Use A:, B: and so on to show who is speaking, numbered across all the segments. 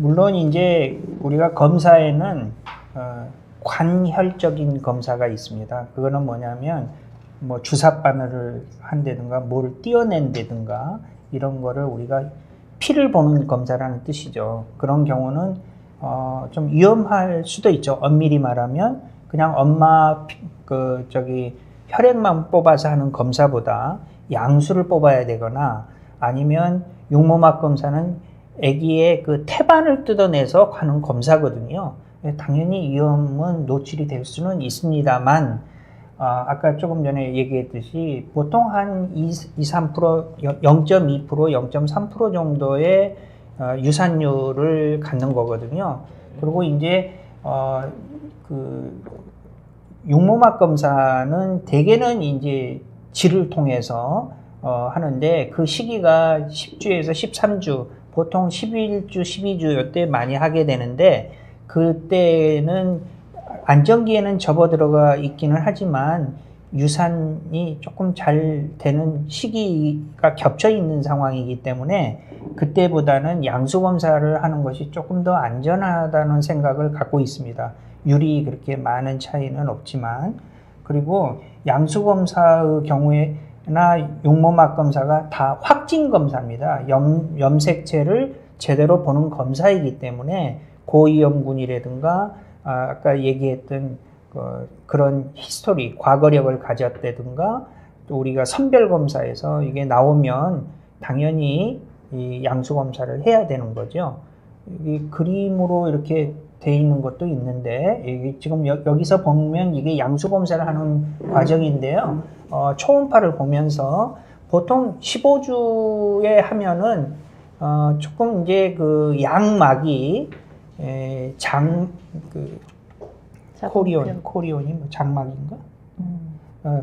A: 물론 이제 우리가 검사에는 어, 관혈적인 검사가 있습니다. 그거는 뭐냐면 뭐 주사 바늘을 한다든가 뭐를 띄어낸다든가 이런 거를 우리가 피를 보는 검사라는 뜻이죠. 그런 경우는 어, 좀 위험할 수도 있죠. 엄밀히 말하면 그냥 엄마 피- 그 저기 혈액만 뽑아서 하는 검사보다 양수를 뽑아야 되거나 아니면 육모막 검사는 아기의 그 태반을 뜯어내서 하는 검사거든요. 당연히 위험은 노출이 될 수는 있습니다만 아, 아까 조금 전에 얘기했듯이 보통 한 2, 3%, 0.2%, 0.3% 정도의 어, 유산율을 갖는 거거든요. 그리고 이제 어, 그 육모막 검사는 대개는 이제 질을 통해서 어, 하는데 그 시기가 10주에서 13주, 보통 11주, 12주 이때 많이 하게 되는데 그때는 안정기에는 접어 들어가 있기는 하지만 유산이 조금 잘 되는 시기가 겹쳐 있는 상황이기 때문에 그때보다는 양수 검사를 하는 것이 조금 더 안전하다는 생각을 갖고 있습니다. 율이 그렇게 많은 차이는 없지만 그리고 양수 검사의 경우에 나 육모막 검사가 다 확진 검사입니다. 염, 염색체를 제대로 보는 검사이기 때문에 고위험군이라든가 아, 아까 얘기했던 그, 그런 히스토리, 과거력을 가졌다든가 또 우리가 선별 검사에서 이게 나오면 당연히 이 양수 검사를 해야 되는 거죠. 이 그림으로 이렇게 돼 있는 것도 있는데 지금 여, 기서 보면 이게 양수 검사를 하는 과정인데요. 어, 초음파를 보면서 보통 15주에 하면은 어, 조금 이제 그 양막이 에, 장, 그, 코리온, 코리온이 뭐 장막인가?
B: 음.
A: 어,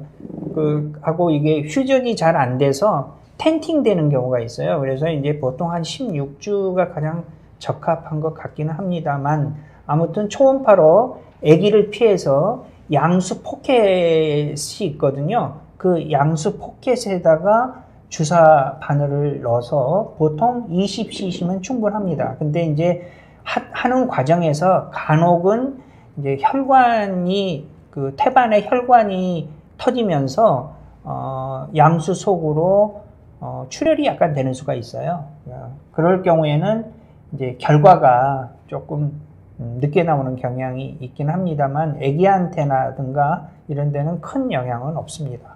A: 그, 하고 이게 휴전이 잘 안 돼서 텐팅 되는 경우가 있어요. 그래서 이제 보통 한 16주가 가장 적합한 것 같기는 합니다만 아무튼 초음파로 아기를 피해서 양수 포켓이 있거든요. 그 양수 포켓에다가 주사 바늘을 넣어서 보통 20cc면 충분합니다. 근데 이제 하, 하는 과정에서 간혹은 이제 혈관이 그 태반의 혈관이 터지면서 어, 양수 속으로 어, 출혈이 약간 되는 수가 있어요. 어, 그럴 경우에는 이제 결과가 조금 음, 늦게 나오는 경향이 있긴 합니다만 애기한테나든가 이런 데는 큰 영향은 없습니다.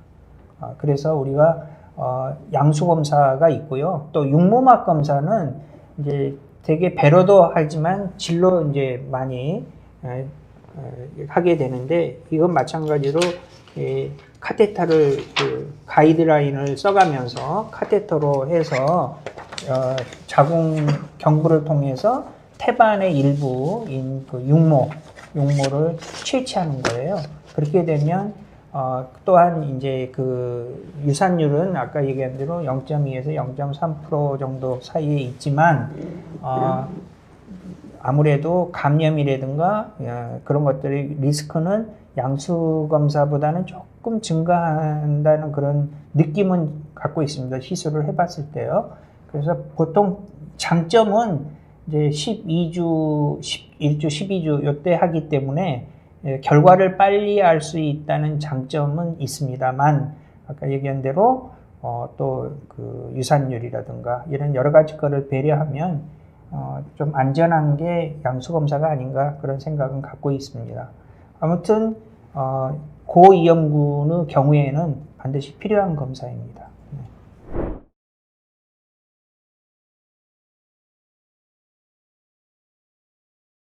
A: 어, 그래서 우리가 어, 양수 검사가 있고요. 또 육모막 검사는 이제 되게 배로도 하지만 질로 이제 많이 하게 되는데 이건 마찬가지로 이 카테터를 그 가이드라인을 써가면서 카테터로 해서 어, 자궁 경부를 통해서 태반의 일부인 그 육모 육모를 채취하는 거예요. 그렇게 되면 어, 또한 이제 그 유산율은 아까 얘기한 대로 0.2에서 0.3% 정도 사이에 있지만 어, 아무래도 감염이라든가 어, 그런 것들의 리스크는 양수 검사보다는 조금 증가한다는 그런 느낌은 갖고 있습니다. 시술을 해봤을 때요. 그래서 보통 장점은 이제 12주, 11주, 12주 요때 하기 때문에 예, 결과를 빨리 알 수 있다는 장점은 있습니다만 아까 얘기한 대로 어, 또 그 유산율이라든가 이런 여러 가지 거를 배려하면 어, 좀 안전한 게 양수 검사가 아닌가 그런 생각은 갖고 있습니다. 아무튼 어, 고위험군의 경우에는 반드시 필요한 검사입니다.